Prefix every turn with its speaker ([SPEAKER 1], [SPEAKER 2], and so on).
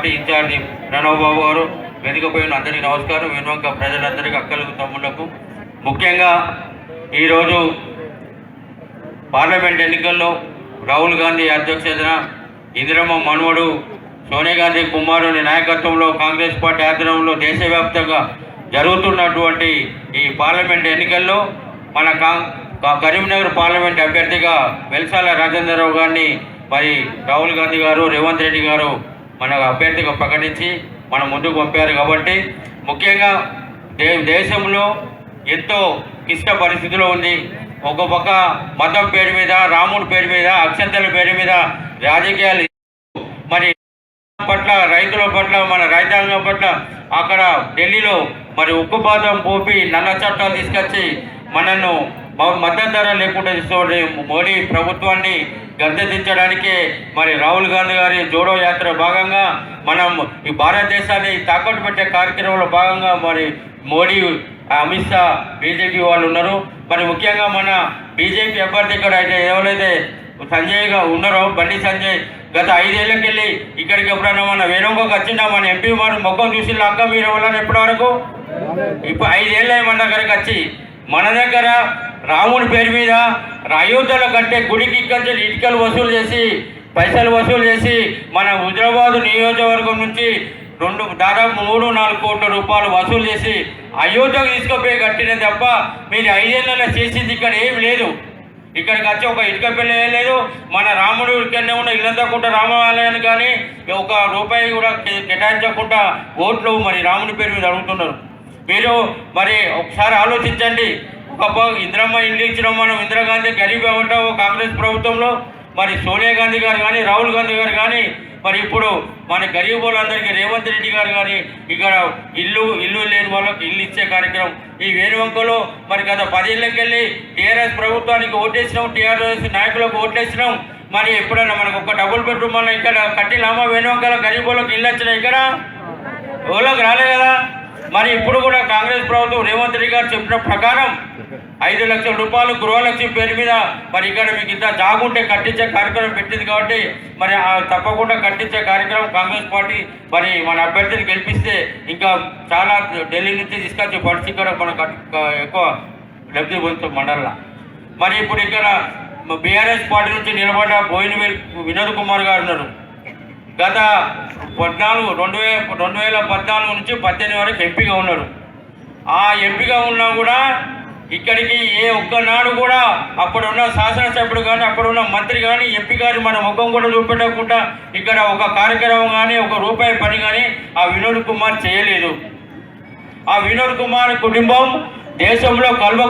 [SPEAKER 1] Party incharge రణబాబు గారు వెనుకపోయిన అందరికీ నమస్కారం. వెనుక ప్రజలందరికీ అక్కలకు తమ్ముళ్ళకు. ముఖ్యంగా ఈరోజు పార్లమెంట్ ఎన్నికల్లో రాహుల్ గాంధీ అధ్యక్షతన ఇందిరమ్మ మనుమడు సోనియా గాంధీ కుమారుని నాయకత్వంలో కాంగ్రెస్ పార్టీ ఆధ్వర్యంలో దేశవ్యాప్తంగా జరుగుతున్నటువంటి ఈ పార్లమెంట్ ఎన్నికల్లో మన కా- కరీంనగర్ పార్లమెంట్ అభ్యర్థిగా వెల్సాల రాజేంద్రరావు గారిని మరి రాహుల్ గాంధీ గారు రేవంత్ రెడ్డి గారు మన అభ్యర్థిగా ప్రకటించి మన ముందుకు పంపారు కాబట్టి ముఖ్యంగా దే దేశంలో ఎంతో క్లిష్ట పరిస్థితిలో ఉంది. ఒక పక్క మతం పేరు మీద రాముడి పేరు మీద అక్షంతల పేరు మీద రాజకీయాలు మరి పట్ల రైతుల పట్ల మన రైతాంగం పట్ల అక్కడ ఢిల్లీలో మరి ఉక్కుపాతం పోపి నల్ల చట్టాలు తీసుకొచ్చి మనను మద్దతు ధర లేకుండా తీసుకోండి మోడీ ప్రభుత్వాన్ని గద్దెదించడానికే మరి రాహుల్ గాంధీ గారి జోడో యాత్ర భాగంగా మనం ఈ భారతదేశాన్ని తాకట్టు పెట్టే కార్యక్రమంలో భాగంగా మరి మోడీ అమిత్ షా బీజేపీ వాళ్ళు ఉన్నారు. మరి ముఖ్యంగా మన బీజేపీ అభ్యర్థి ఇక్కడ అయితే ఎవరైతే సంజయ్గా ఉన్నారో బండి సంజయ్ గత ఐదేళ్ళకి వెళ్ళి ఇక్కడికి ఎప్పుడైనా మన వేణుగోకి వచ్చిందా? మన ఎంపీ మన ముఖం చూసి అక్క మీరు ఎవరైనా ఎప్పటి వరకు ఇప్పుడు ఐదేళ్ళు మన దగ్గరకు వచ్చి మన దగ్గర రాముడి పేరు మీద అయోధ్యలో కట్టే గుడికి ఇక్కడి ఇటుకలు వసూలు చేసి పైసలు వసూలు చేసి మన హుజరాబాద్ నియోజకవర్గం నుంచి రెండు దాదాపు మూడు నాలుగు కోట్ల రూపాయలు వసూలు చేసి అయోధ్యకు తీసుకుపోయి కట్టిన తప్ప మీరు ఐదేళ్ళలో చేసింది ఇక్కడ ఏం లేదు. ఇక్కడికి వచ్చి ఒక ఇటుక పిల్ల లేదు. మన రాముడు ఇక్కడనే ఉన్న ఇల్లంతా కూడా రామాలయాన్ని కానీ ఒక రూపాయి కూడా కేటాయించకుండా ఓట్లు మరి రాముడి పేరు మీద అడుగుతున్నారు. మీరు మరి ఒకసారి ఆలోచించండి. ఒక ఇందిరమ్మ ఇల్లు ఇచ్చినాం మనం ఇందిరాగాంధీ గరీబ్ ఉంటాం కాంగ్రెస్ ప్రభుత్వంలో? మరి సోనియా గాంధీ గారు కానీ రాహుల్ గాంధీ గారు కానీ మరి ఇప్పుడు మన గరీబ్ వాళ్ళందరికీ రేవంత్ రెడ్డి గారు కానీ ఇక్కడ ఇల్లు ఇల్లు లేని వాళ్ళకి ఇల్లు ఇచ్చే కార్యక్రమం. ఈ వేణువంకలో మరి గత పదేళ్ళకెళ్ళి టీఆర్ఎస్ ప్రభుత్వానికి ఓటేసినాం టీఆర్ఎస్ నాయకులకు ఓటేసినాం. మరి ఎప్పుడైనా మనకు ఒక డబుల్ బెడ్రూమ్ అన్న ఇక్కడ కట్టినామా? వేణువంకల గరీబ్ వాళ్ళకి ఇల్లు వచ్చినాయి ఇక్కడ? ఓలోకి రాలే కదా? మరి ఇప్పుడు కూడా కాంగ్రెస్ ప్రభుత్వం రేవంత్ రెడ్డి గారు చెప్పిన ప్రకారం ఐదు లక్షల రూపాయలు గృహలక్ష్మి పేరు మీద మరి ఇక్కడ మీకు ఇంత జాగుంటే కట్టించే కార్యక్రమం పెట్టింది కాబట్టి మరి ఆ తప్పకుండా కట్టించే కార్యక్రమం కాంగ్రెస్ పార్టీ మరి మన అభ్యర్థిని గెలిపిస్తే ఇంకా చాలా ఢిల్లీ నుంచి తీసుకొచ్చి పరిస్థితి ఇక్కడ మన ఎక్కువ లబ్ధి పొందుతాం మండలంలో. మరి ఇప్పుడు ఇక్కడ బీఆర్ఎస్ పార్టీ నుంచి నిలబడ్డ బోయినవేల్ వినోద్ కుమార్ గారు ఉన్నారు. గత పద్నాలుగు రెండు వే రెండు వేల పద్నాలుగు నుంచి పద్దెనిమిది వరకు ఎంపీగా ఉన్నారు ఆ ఎంపీగా ఉన్నా కూడా ఇక్కడికి ఏ ఒక్కనాడు కూడా అప్పుడున్న శాసనసభ్యుడు కానీ అప్పుడున్న మంత్రి కానీ ఎంపీ కానీ మన ముఖం కూడా చూపెట్టకుండా ఇక్కడ ఒక కార్యక్రమం కానీ ఒక రూపాయి పని కానీ ఆ వినోద్ కుమార్ చేయలేదు. ఆ వినోద్ కుమార్ కుటుంబం దేశంలో కల్వ